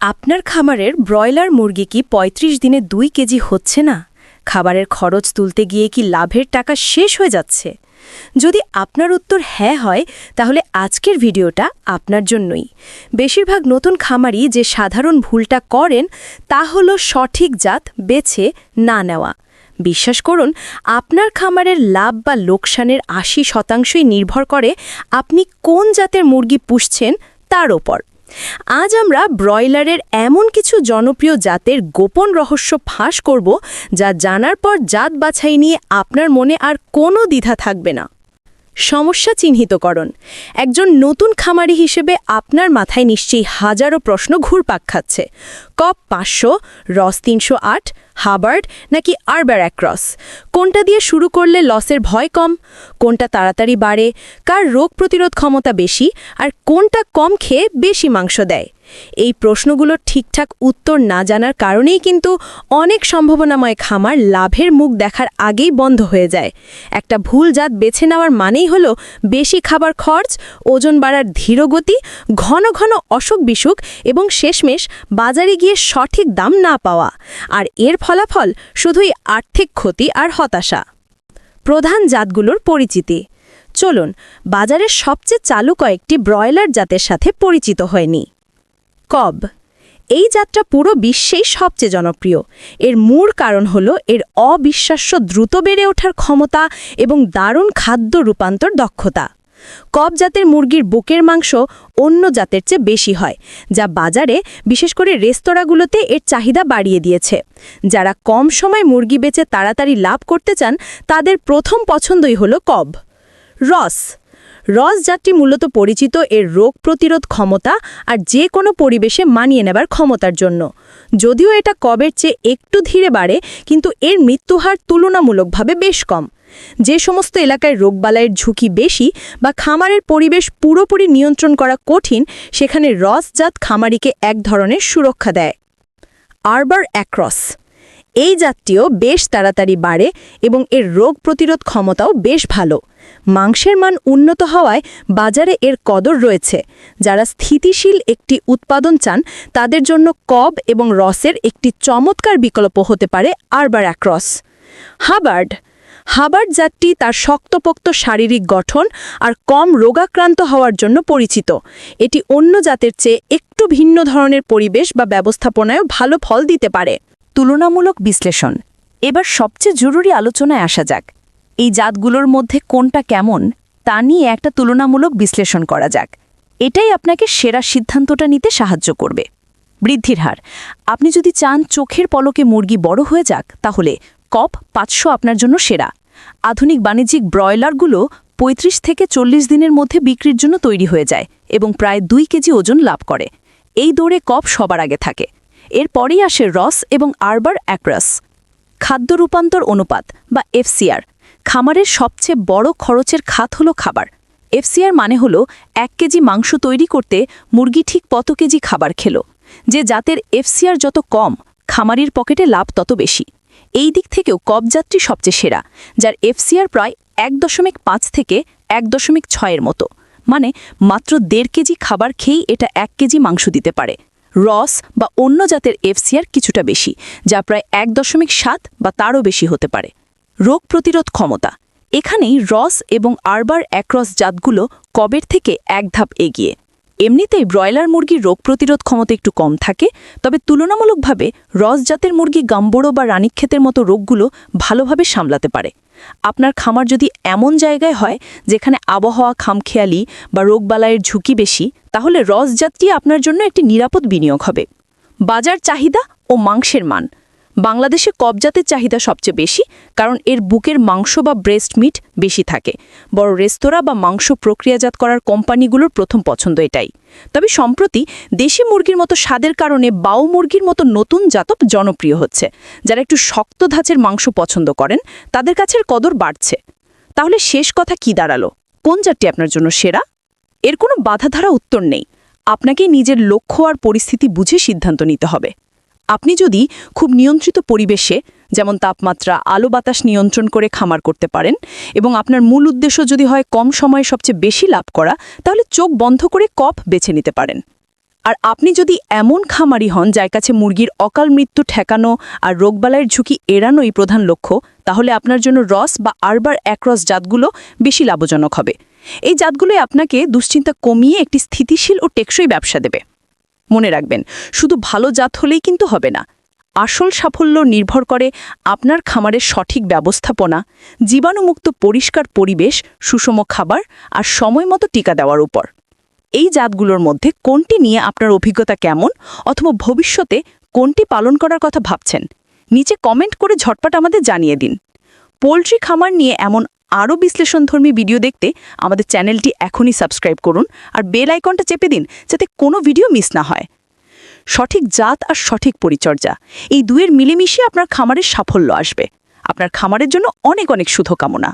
আপনার খামারের ব্রয়লার মুরগি কি ৩৫ দিনে দুই কেজি হচ্ছে না? খাবারের খরচ তুলতে গিয়ে কি লাভের টাকা শেষ হয়ে যাচ্ছে? যদি আপনার উত্তর হ্যাঁ হয়, তাহলে আজকের ভিডিওটা আপনার জন্যই। বেশিরভাগ নতুন খামারি যে সাধারণ ভুলটা করেন, তা হলো সঠিক জাত বেছে না নেওয়া। বিশ্বাস করুন, আপনার খামারের লাভ বা লোকসানের আশি শতাংশই নির্ভর করে আপনি কোন জাতের মুরগি পুষছেন তার ওপর। আজ আমরা ব্রয়লারের এমন কিছু জনপ্রিয় জাতের গোপন রহস্য ফাঁস করব যা জানার পর জাত বাছাই নিয়ে আপনার মনে আর কোনো দ্বিধা থাকবে না। সমস্যা চিহ্নিতকরণ। একজন নতুন খামারি হিসেবে আপনার মাথায় নিশ্চয়ই হাজারো প্রশ্ন ঘুরপাক খাচ্ছে। কপ পাঁচশো, রস তিনশো আট হাবার্ড নাকি আরবার অ্যাক্রস কোনটা দিয়ে শুরু করলে লসের ভয় কম? কোনটা তাড়াতাড়ি বাড়ে? কার রোগ প্রতিরোধ ক্ষমতা বেশি? আর কোনটা কম খেয়ে বেশি মাংস দেয়? এই প্রশ্নগুলোর ঠিকঠাক উত্তর না জানার কারণেই কিন্তু অনেক সম্ভাবনাময় খামার লাভের মুখ দেখার আগেই বন্ধ হয়ে যায়। একটা ভুল জাত বেছে নেওয়ার মানেই হলো বেশি খাবার খরচ, ওজন বাড়ার ধীরগতি ঘন ঘন অসুখ বিসুখ এবং শেষমেশ বাজারে গিয়ে সঠিক দাম না পাওয়া। আর এর ফলাফল শুধুই আর্থিক ক্ষতি আর হতাশা। প্রধান জাতগুলোর পরিচিতি। চলুন, বাজারের সবচেয়ে চালু কয়েকটি ব্রয়লার জাতের সাথে পরিচিত হয়নি কব। এই যাত্রা পুরো বিশ্বেই সবচেয়ে জনপ্রিয়। এর মূল কারণ হল এর অবিশ্বাস্য দ্রুত বেড়ে ওঠার ক্ষমতা এবং দারুণ খাদ্য রূপান্তর দক্ষতা। কব জাতের মুরগির বুকের মাংস অন্য জাতের চেয়ে বেশি হয়, যা বাজারে, বিশেষ করে রেস্তোরাঁগুলোতে এর চাহিদা বাড়িয়ে দিয়েছে। যারা কম সময় মুরগি বেচে তাড়াতাড়ি লাভ করতে চান, তাদের প্রথম পছন্দই হল কব। রস। রস জাতটি মূলত পরিচিত এর রোগ প্রতিরোধ ক্ষমতা আর যে কোনো পরিবেশে মানিয়ে নেবার ক্ষমতার জন্য। যদিও এটা কবের চেয়ে একটু ধীরে বাড়ে, কিন্তু এর মৃত্যুহার তুলনামূলকভাবে বেশ কম। যে সমস্ত এলাকায় রোগবালাইয়ের ঝুঁকি বেশি বা খামারের পরিবেশ পুরোপুরি নিয়ন্ত্রণ করা কঠিন, সেখানে রসজাত খামারিকে এক ধরনের সুরক্ষা দেয়। Arbor Acres. এই জাতটিও বেশ তাড়াতাড়ি বাড়ে এবং এর রোগ প্রতিরোধ ক্ষমতাও বেশ ভালো। মাংসের মান উন্নত হওয়ায় বাজারে এর কদর রয়েছে। যারা স্থিতিশীল একটি উৎপাদন চান, তাদের জন্য কব এবং রসের একটি চমৎকার বিকল্প হতে পারে আরবার অ্যাক্রস। হাবার্ড হাবার্ড জাতটি তার শক্তপোক্ত শারীরিক গঠন আর কম রোগাক্রান্ত হওয়ার জন্য পরিচিত। এটি অন্য জাতের চেয়ে একটু ভিন্ন ধরনের পরিবেশ বা ব্যবস্থাপনায়ও ভালো ফল দিতে পারে। তুলনামূলক বিশ্লেষণ। এবার সবচেয়ে জরুরি আলোচনায় আসা যাক। এই জাতগুলোর মধ্যে কোনটা কেমন, তা নিয়ে একটা তুলনামূলক বিশ্লেষণ করা যাক। এটাই আপনাকে সেরা সিদ্ধান্তটা নিতে সাহায্য করবে। বৃদ্ধির হার। আপনি যদি চান চোখের পলকে মুরগি বড় হয়ে যাক, তাহলে কপ পাঁচশো আপনার জন্য সেরা। আধুনিক বাণিজ্যিক ব্রয়লারগুলো ৩৫ থেকে চল্লিশ দিনের মধ্যে বিক্রির জন্য তৈরি হয়ে যায় এবং প্রায় দুই কেজি ওজন লাভ করে। এই দৌড়ে কপ সবার আগে থাকে। এরপরেই আসে রস এবং আরবার অ্যাক্রাস। খাদ্য রূপান্তর অনুপাত বা এফসিআর। খামারের সবচেয়ে বড় খরচের খাত হলো খাবার। এফসিআর মানে হলো এক কেজি মাংস তৈরি করতে মুরগি ঠিক কত কেজি খাবার খেলো। যে জাতের এফসিআর যত কম, খামারির পকেটে লাভ তত বেশি। এই দিক থেকেও কবযাত্রী সবচেয়ে সেরা, যার এফসিআর প্রায় এক দশমিক পাঁচ থেকে এক দশমিক ছয়ের মতো। মানে মাত্র দেড় কেজি খাবার খেয়েই এটা এক কেজি মাংস দিতে পারে। রস বা অন্য জাতের এফসিআর কিছুটা বেশি, যা প্রায় এক দশমিক সাত বা তারও বেশি হতে পারে। রোগ প্রতিরোধ ক্ষমতা। এখানেই রস এবং আরবার অ্যাক্রস জাতগুলো কবের থেকে এক ধাপ এগিয়ে। এমনিতেই ব্রয়লার মুরগির রোগ প্রতিরোধ ক্ষমতা একটু কম থাকে, তবে তুলনামূলকভাবে রস জাতের মুরগি গাম্বড়ো বা রানীক্ষেতের মতো রোগগুলো ভালোভাবে সামলাতে পারে। আপনার খামার যদি এমন জায়গায় হয়, যেখানে আবহাওয়া খামখেয়ালি বা রোগবালাইয়ের ঝুঁকি বেশি, তাহলে রস জাতটি আপনার জন্য একটি নিরাপদ বিনিয়োগ হবে। বাজার চাহিদা ও মাংসের মান। বাংলাদেশে কবজাতের চাহিদা সবচেয়ে বেশি, কারণ এর বুকের মাংস বা ব্রেস্ট মিট বেশি থাকে। বড় রেস্তোরাঁ বা মাংস প্রক্রিয়াজাত করার কোম্পানিগুলোর প্রথম পছন্দ এটাই। তবে সম্প্রতি দেশি মুরগির মতো স্বাদের কারণে বাউ মুরগির মতো নতুন জাতক জনপ্রিয় হচ্ছে। যারা একটু শক্ত ধাঁচের মাংস পছন্দ করেন, তাদের কাছের কদর বাড়ছে। তাহলে শেষ কথা কি দাঁড়াল? কোন জাতটি আপনার জন্য সেরা? এর কোনো বাধাধারা উত্তর নেই। আপনাকে নিজের লক্ষ্য আর পরিস্থিতি বুঝে সিদ্ধান্ত নিতে হবে। আপনি যদি খুব নিয়ন্ত্রিত পরিবেশে, যেমন তাপমাত্রা, আলো বাতাস নিয়ন্ত্রণ করে খামার করতে পারেন এবং আপনার মূল উদ্দেশ্য যদি হয় কম সময়ে সবচেয়ে বেশি লাভ করা, তাহলে চোখ বন্ধ করে কপ বেছে নিতে পারেন। আর আপনি যদি এমন খামারি হন যার কাছে মুরগির অকাল মৃত্যু ঠেকানো আর রোগবালাইয়ের ঝুঁকি এড়ানোই প্রধান লক্ষ্য, তাহলে আপনার জন্য রস বা আরবার অ্যাক্রস জাতগুলো বেশি লাভজনক হবে। এই জাতগুলোই আপনাকে দুশ্চিন্তা কমিয়ে একটি স্থিতিশীল ও টেকসই ব্যবসা দেবে। মনে রাখবেন, শুধু ভালো জাত হলেই কিন্তু হবে না। আসল সাফল্য নির্ভর করে আপনার খামারের সঠিক ব্যবস্থাপনা, জীবাণুমুক্ত পরিষ্কার পরিবেশ, সুষম খাবার আর সময়মতো টিকা দেওয়ার উপর। এই জাতগুলোর মধ্যে কোনটি নিয়ে আপনার অভিজ্ঞতা কেমন অথবা ভবিষ্যতে কোনটি পালন করার কথা ভাবছেন, নিচে কমেন্ট করে ঝটপট আমাদের জানিয়ে দিন। পোলট্রি খামার নিয়ে এমন আরও বিশ্লেষণধর্মী ভিডিও দেখতে আমাদের চ্যানেলটি এখনই সাবস্ক্রাইব করুন আর বেল আইকনটা চেপে দিন যাতে কোনো ভিডিও মিস না হয়। সঠিক জাত আর সঠিক পরিচর্যা, এই দুয়ের মিলেমিশে আপনার খামারের সাফল্য আসবে। আপনার খামারের জন্য অনেক অনেক শুভকামনা।